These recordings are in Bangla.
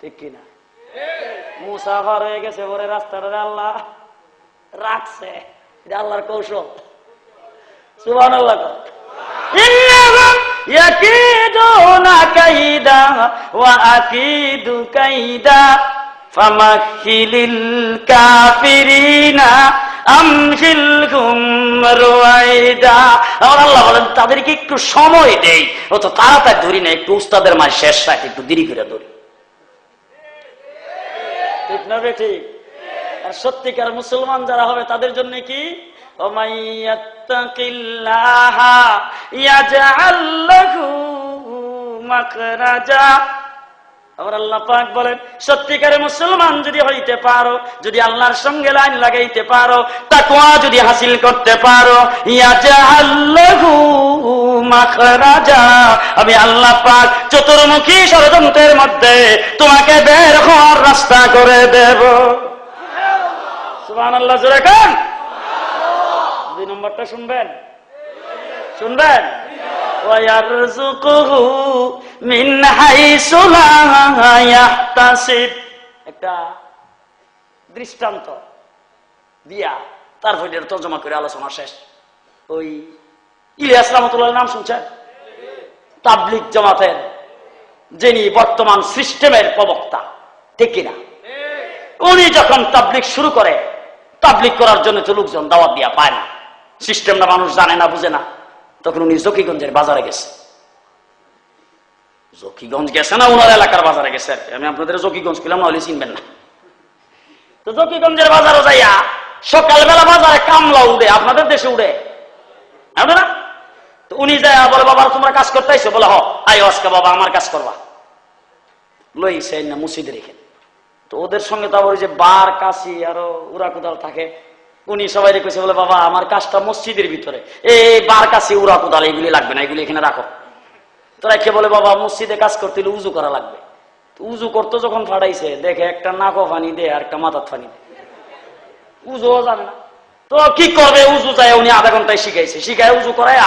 ঠিক কিনা? মুসাফার হয়ে গেছে পরে রাস্তাটা আল্লাহ রাখছে। এটা আল্লাহর কৌশল। সুবান আল্লাহ তাদেরকে একটু সময় দেই। ও তো তাড়াতাড়ি ধরি না, একটু উস্তাদের মাঝে শেষ রাখ, একটু দেরি করে ধরি। না বেঠি? আর সত্যিকার মুসলমান যারা হবে তাদের জন্য কি? ওমাইয়াত্তাকিল্লাহা ইয়াজআল লাহু আবার আল্লাহ পাক বলেন, সত্যিকারে মুসলমান যদি হইতে পারো, যদি আল্লাহর সঙ্গে লাইন লাগাইতে পারো তাকুয়া যদি হাসিল করতে পারো আমি আল্লাহ পাক চতুর্মুখী ষড়যন্ত্রের মধ্যে তোমাকে বের হওয়ার রাস্তা করে দেব। সুবান আল্লাহ জোরে খান দুই নম্বরটা শুনবেন? শুনবেন? একটা দৃষ্টান্ত দিয়া তার তারপর তর্জমা করে আলোচনা শেষ। ওই ইলিয়াস রহমতুল্লাহ নাম শুনছেন? তাবলিক জমাতের যিনি বর্তমান সিস্টেমের প্রবক্তা, ঠিক কিনা? উনি যখন তাবলিক শুরু করে তাবলিক করার জন্য তো লোকজন দাওয়াত দিয়া পায় না। সিস্টেমটা মানুষ জানে না, বুঝে না। তখন উনি জকিগঞ্জের বাজারে গেছে। জকিগঞ্জ গেছে না ওনার এলাকার বাজারে গেছে আর আমি আপনাদের জকিগঞ্জ কিলাম নাহলে চিনবেন না। তো জকিগঞ্জের বাজারও যাইয়া সকালবেলা বাজারে কামলা উড়ে, আপনাদের দেশে উড়ে। না? তো উনি যায় বলে, বাবা, তোমরা কাজ করতে আইসো বলে, হ। আই আজকে বাবা, আমার কাজ করবা। লই না মুসিদে রেখে। তো ওদের সঙ্গে তো আবার ওই যে বার, কাশি, আরও উড়া কোদাল থাকে। উনি সবাই রেখেছে বলে, বাবা, আমার কাজটা মসজিদের ভিতরে। এই বার কাছে উড়া কোদাল, এগুলি লাগবে না, এগুলি এখানে রাখো। তোরা কে বলে, বাবা, মসজিদে কাজ করতে হলে উজু করা লাগবে। উজু করতো যখন ফাটাইছে, দেখে একটা নাকো ফানি দে আর একটা মাথার ফানি দে উজুও জানে না। তো কি করবে? উজু যায়, উনি আধা ঘন্টায় শিখাইছে। শিখায় উজু করায়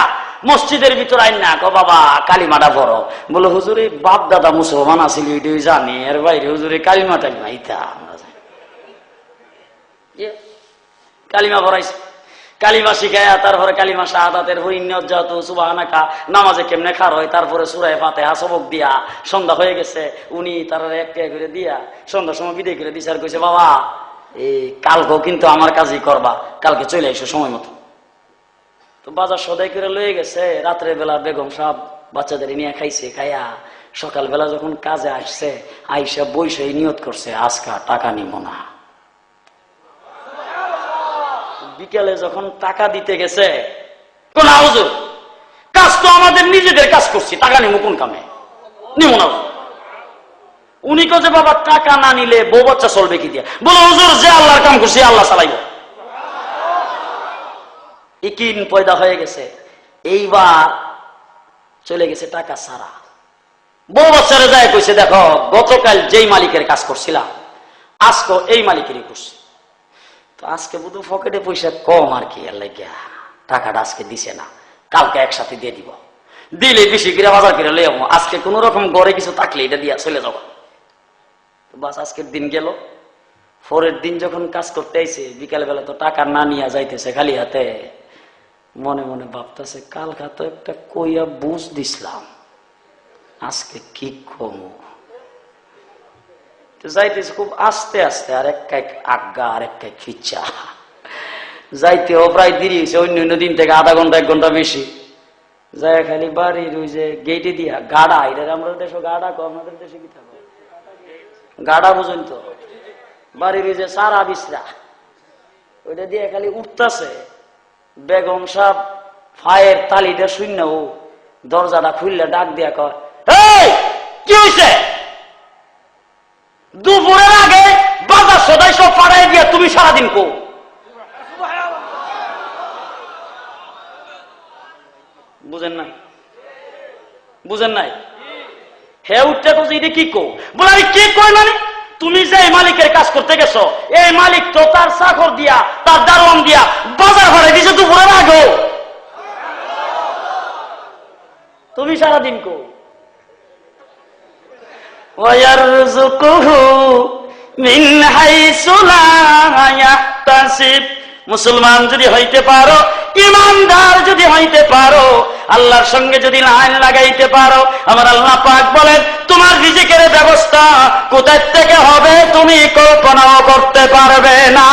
মসজিদের ভিতর আইন না কো বাবা, কালিমাটা পড়ো। বলে, হুজুরে, বাপ দাদা মুসলমান আছিল, এটাই জানি। এর বাইরে হুজুরে কালিমা টালিমা ইতা আমরা জানি। কালিমা পড়াইছে। কালিমা শিখায়া তারপরে কালিমা শাহাদাতের হরিণত সুবাহানাকা, নামাজে কেমনে খার হয়? তারপরে সুরায় ফাতে সবক দিয়া। সন্ধ্যা হয়ে গেছে, উনি তার একটা করে দিয়া সন্ধ্যার সময় বিদায় করে দিছে। আর কইছে, বাবা, এই কালকেও কিন্তু আমার কাজই করবা। কালকে চলে এসো সময় মতো। তো বাজার সদাই করে লয়ে গেছে। রাত্রে বেলা বেগম সাহেব বাচ্চাদের নিয়ে খাইছে, খাইয়া সকালবেলা যখন কাজে আসছে, আইসা বইসে নিয়ত করছে, আজকা টাকা নিব না। বিকেলে যখন টাকা দিতে গেছে কোন হুজুর, কাজ তো আমাদের নিজেদের কাজ করছি, টাকা নিব কোন কামে? নিব না উনি যে বাবা, টাকা না নিলে বউ বাচ্চা চলবে কি দিয়ে? বলো, হুজুর, যে আল্লাহর কাম করছি আল্লাহ চালাইব। ইকিন পয়দা হয়ে গেছে, এইবার চলে গেছে টাকা সারা বউ বাচ্চারা যায়, কইছে, দেখো, গতকাল যেই মালিকের কাজ করছিলাম আজকে এই মালিকেরই করছি। তো আজকে বুধু পকেটে পয়সা কম আর কি, এর লাগিয়া টাকাটা আজকে দিছে না। কালকে একসাথে দিয়ে দিব। দিলে বেশি করে বাজার করে লই আজকে কোন রকম গড়ে কিছু থাকলে এটা দিয়া চলে যাব। বাস আজকের দিন গেল। পরের দিন যখন কাজ করতে আইছে বিকাল বেলা তো টাকা না নিয়ে যাইতেছে খালি হাতে। মনে মনে ভাবতেছে কাল তো একটা কইয়া বুঝ দিছিলাম। আজকে কি কমু? যাইতেছে খুব আস্তে আস্তে আর এক কাইক আজ্ঞা আর এক কাইক খিচ্ছা যাইতেও প্রায় দেরি হয়েছে অন্য অন্য দিন থেকে আধা ঘণ্টা, এক ঘণ্টা বেশি। যায় খালি বাড়ির ওই যে গেটে দিয়া, গাড়া এটা আমরা দেশে গাড়া কো আমাদের দেশে কি থাকো? গাড়া বুঝুন বাড়ির ওই যে সারা বিসরা ওইটা দিয়ে খালি উঠতেছে। বেগম সাহ ফায়ের তালিটা শূন্য ও, দরজাটা খুললে ডাক দিয়া কয় কি হয়েছে দুপুরের আগে বাজার সদাই সব পাড়ায় দিয়া তুমি সারাদিন কো। বুঝেন নাই? বুঝেন নাই? হে উঠতে তো যে কি কো? বলে আমি কি কই মানে? তুমি যে মালিকের কাজ করতে গেছো, এই মালিক তো তার চাকর দিয়া, তার দারোয়ান দিয়া বাজার ভাড়া দিছে দুপুরের আগেও। তুমি সারাদিন কো। মুসলমান যদি হইতে পারো, ইমানদার যদি হইতে পারো, আল্লাহর সঙ্গে যদি লাইন লাগাইতে পারো, আমার আল্লাহ পাক বলেন, তোমার রিজিকের ব্যবস্থা কোথায় থেকে হবে তুমি কল্পনাও করতে পারবে না।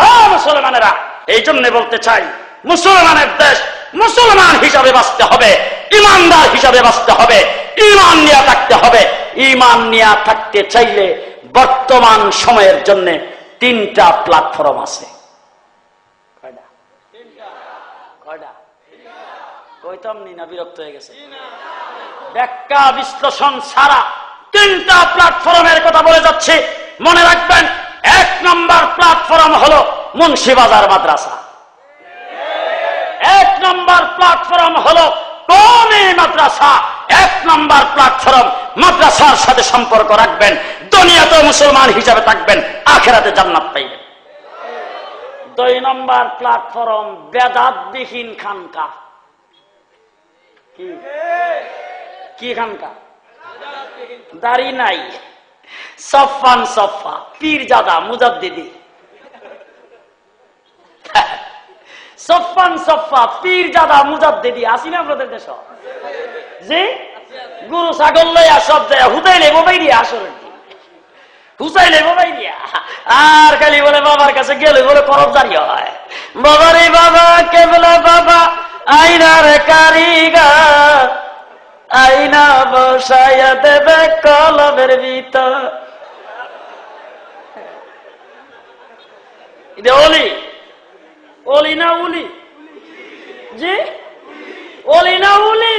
হ্যাঁ মুসলমানেরা এই জন্য বলতে চাই, মুসলমানের দেশ মুসলমান হিসাবে বাঁচতে হবে, ইমানদার হিসাবে বাঁচতে হবে। ইমান নিয়ে থাকতে হবে। ইমান নিয়ে থাকতে চাইলে বর্তমান সময়ের জন্য তিনটা প্ল্যাটফর্ম আছে। বলে যাচ্ছে। মনে রাখবেন, এক নম্বর হলো মাদ্রাসা। এক নম্বর কমে মাদ্রাসা? এক নম্বর প্ল্যাটফর্ম মাদ্রাসার সাথে সম্পর্ক রাখবেন দুনিয়াতে মুসলমান হিসাবে থাকবেন, আখেরাতে জান্নাত পাইবেন। দুই নম্বর প্ল্যাটফর্ম বেদাতবিহীন খানকা। কি? খানকা? দাড়ি নাই। সফান সফা পীর জাদা, মুজাদ্দিদি। সফান সফা পীর জাদা, মুজাদ্দিদি। আসি না আপনাদের দেশ? জি? গুরু ছাগল লইয়া সব যায়, হুদাই লেবো বাইরিয়া আসলে হুসাই লেবো বাইরিয়া? আর খালি বলে বাবার কাছে গেলে বলে করব দাঁড়িয়ে হয়। বাবা রে বাবা, কেবলা বাবা, আইনার কারিগর। আইনা বসাইয়া দেবে কলমের ভিতর। এটা অলি। অলি না উলি? জি? অলি না উলি?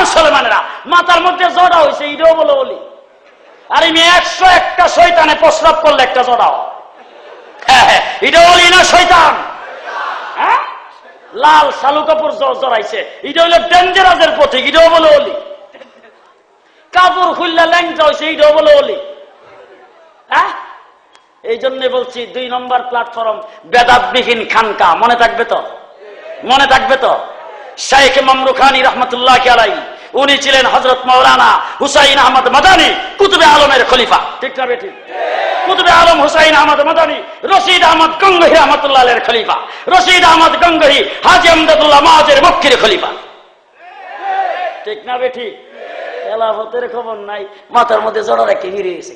মুসলমানেরা, মাথার মধ্যে জড়া হয়েছে এটাও বলে অলি আর আমি একশো একটা শৈতানে প্রস্রাব করলে একটা জড়াও হ্যাঁ। হ্যাঁ শৈতান হ্যাঁ? লাল শালু কাপড় জড়াইছে, এটা বলে খুললে বলে হ্যাঁ? এই জন্য বলছি, দুই নম্বর প্ল্যাটফর্ম বেদাতবিহীন খানকা, মনে থাকবে তো? মনে থাকবে তো? শেখ মামরু খানি রহমতুল্লাহ আলাই উনি ছিলেন হজরত মৌলানা হুসাইন আহমদ মাদানী, কুতুবে আলমের খলিফা। ঠিক না বেঠিক? কুতুবে আলম হুসাইন আহমদ মাদানী, রশিদ আহমদ গঙ্গহি রহমতুল্লাহ আলের খলিফা। রশিদ আহমদ গঙ্গহি হাজি আমদাদুল্লাহ মাহাজের মক্কির খলিফা। ঠিক না বেঠিক? এলাফতের খবর নাই, মাথার মধ্যে জড়া রেখে ফিরে গেছে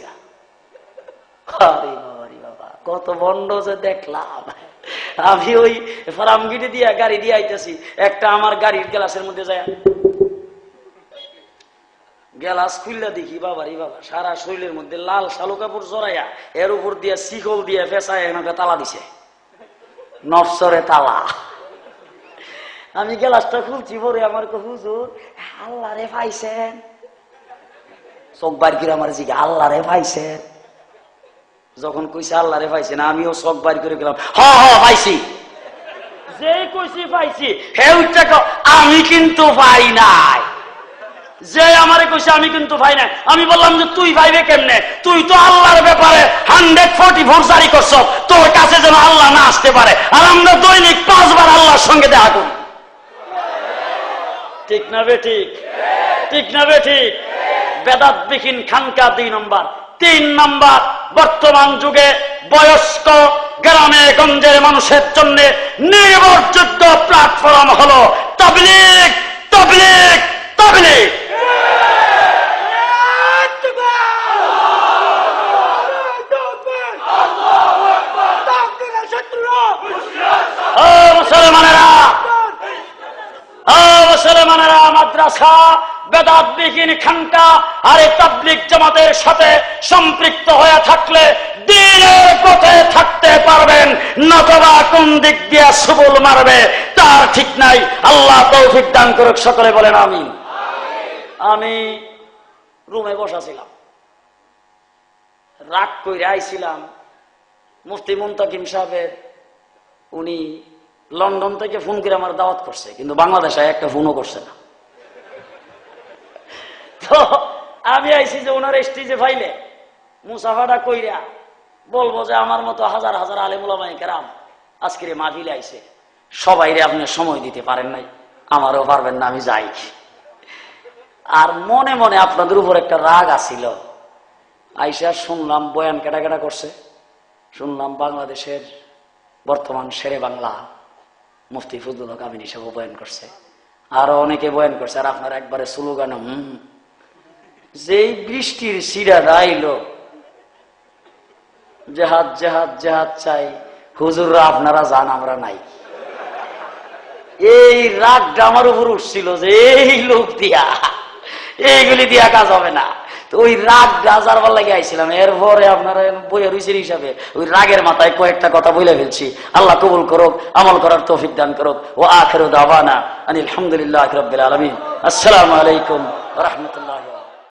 কত বন্ড যে দেখলাম। আমি ওই ফারামগিরি দিয়া গাড়ি দিয়ে আইতেছি। একটা আমার গাড়ির গ্লাসের মধ্যে যায়। গ্লাস খুললে দেখি বাবা রে বাবা, সারা শরীরের মধ্যে লাল শালু কাপড় জড়াইয়া এর উপর দিয়া শিকল দিয়ে ফেসায় এনাকে তালা দিছে। নফসরে তালা। আমি গ্লাসটা খুলছি, পরে আমার হুজুর আল্লাহ রে পাইছেন? চোখ বার করে আমার জিজ্ঞা আল্লাহ রে পাইছেন? যখন কইছে আল্লাহ রে পাইছে না আমিও চোখ বার করে গেলাম। হ হ পাইছি। যে কইছি পাইছি। হেউটা আমি কিন্তু পাই নাই। যে আমারে কইছে আমি কিন্তু পাই নাই। আমি বললাম যে তুই পাইবে কেমনে? তুই তো আল্লাহর ব্যাপারে হান্ড্রেড ফোর্টি ফোর জারি করছ। তোর কাছে যেন আল্লাহ না আসতে পারে। আর আমরা দৈনিক পাঁচবার আল্লাহর সঙ্গে দেখা করি। ঠিক না বে ঠিক? ঠিক না বে ঠিক? বেদাতবিহীন খানকা দুই নম্বর। তিন নম্বর বর্তমান যুগে বয়স্ক গ্রামে গঞ্জের মানুষের জন্য নির্ভরযোগ্য প্ল্যাটফর্ম হলো তবলিক তবলিক তবলিক মুসলমানেরা মুসলমানেরা মাদ্রাসা বেদাতবিহীন খানকা আর এই তাবলিগ জামাতের সাথে সম্পৃক্ত হয়ে থাকলে দিনের পথে থাকতে পারবেন, নতবা কোন দিক দিয়ে সুবল মারবে, তার ঠিক নাই। আল্লাহ তৌফিক দান করুক, সকলে বলেন আমি আমি রুমে বসাছিলাম। রাগ করে আইছিলাম, মুফতি মুন্তাকিম সাহেবের, উনি লন্ডন থেকে ফোন করে আমার দাওয়াত করছে, কিন্তু বাংলাদেশে একটা ফোনও করছে না। তো আমি আইছি যে ওনার স্টেজে ফাইলে। মুসাফাটা কইরা বলব যে আমার মতো হাজার হাজার আলেমুলামাই কেরাম আজকের আইছে। সবাই রে আপনি সময় দিতে পারেন নাই, আমারও পারবেন না, আমি যাই। আর মনে মনে আপনাদের উপর একটা রাগ আসিল আইসা শুনলাম বয়ান কেটা কেটা করছে। শুনলাম বাংলাদেশের বর্তমান শেরে বাংলা মুফতি ফজলুল হক আমিন হিসাবে বয়ান করছে। আরও অনেকে বয়ান করছে, আর আপনার একবারে স্লোগান, হুম যেই বৃষ্টির সিরা আইল জেহাদ জেহাদ জেহাদ চাই, হুজুররা আপনারা যান, আমরা নাই। এই রাগটা আমার উপর উঠছিল যে এই লোক দিয়া, এইগুলি দিয়া কাজ হবে না। তো ওই রাগ গাজারবার লাগে আইছিলাম, এরপরে আপনারা বইয়ে রুচির হিসাবে, ওই রাগের মাথায় কয়েকটা কথা বলে ফেলছি। আল্লাহ কবুল করুক, আমল করার তৌফিক দান করুক। ও আখের দাবানা আনিল আলহামদুলিল্লাহ রবিল আলমিন। আসসালামু আলাইকুম রহমতুল্লাহ।